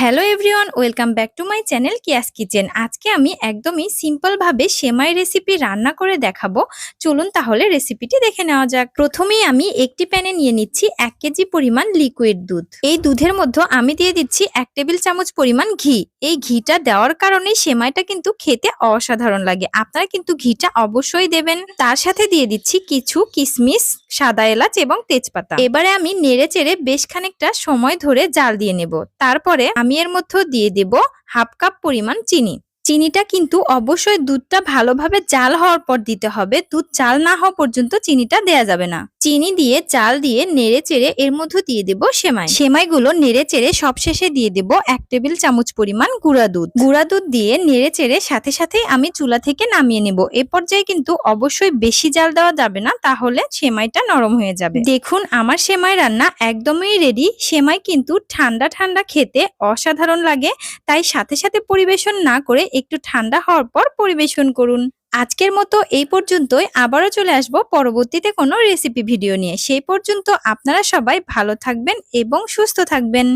Hello everyone, welcome back to my channel Kiya's kitchen. আজকে আমি একদমই সিম্পলভাবে সেমাই রেসিপি রান্না করে দেখাবো। চলুন তাহলে রেসিপিটি দেখে নেওয়া যাক। প্রথমেই আমি একটি প্যানে নিয়ে নিচ্ছি এক কেজি পরিমাণ লিকুইড দুধ। এই দুধের মধ্যে আমি দিয়ে দিচ্ছি এক টেবিল চামচ পরিমাণ ঘি। এই ঘিটা দেওয়ার কারণে সেমাইটা কিন্তু খেতে অসাধারণ লাগে। আপনারা কিন্তু ঘিটা অবশ্যই দেবেন। তার সাথে দিয়ে দিচ্ছি কিছু কিশমিশ সাদা এলাচ এবং তেজপাতা। এবারে আমি নেড়ে চেড়ে বেশ খানিকটা সময় ধরে জাল দিয়ে নেব। তারপরে আমি এর মধ্যে দিয়ে দেব হাফ কাপ পরিমাণ চিনি। চিনিটা কিন্তু অবশ্যই দুধটা ভালোভাবে জাল হওয়ার পর দিতে হবে। দুধ জাল না হওয়া পর্যন্ত চিনিটা দেয়া যাবে না। চিনি দিয়ে চাল দিয়ে নেড়ে চেড়ে এর মধ্যে দিয়ে দেব সেমাই। সেমাইগুলো নেড়ে চেড়ে সবশেষে দিয়ে দেব এক টেবিল চামচ পরিমাণ গুঁড়া দুধ। গুঁড়া দুধ দিয়ে নেড়ে চেড়ে সাথে সাথে আমি চুলা থেকে নামিয়ে নেব। এ পর্যায়ে কিন্তু অবশ্যই বেশি জাল দেওয়া যাবে না, তাহলে সেমাইটা নরম হয়ে যাবে। দেখুন, আমার সেমাই রান্না একদমই রেডি সেমাই কিন্তু ঠান্ডা ঠান্ডা খেতে অসাধারণ লাগে, তাই সাথে সাথে পরিবেশন না করে একটু ঠান্ডা হওয়ার পর পরিবেশন করুন। আজকের মতো এই পর্যন্তই। আবারও চলে আসব পরবর্তীতে কোনো রেসিপি ভিডিও নিয়ে। সেই পর্যন্ত আপনারা সবাই ভালো থাকবেন এবং সুস্থ থাকবেন।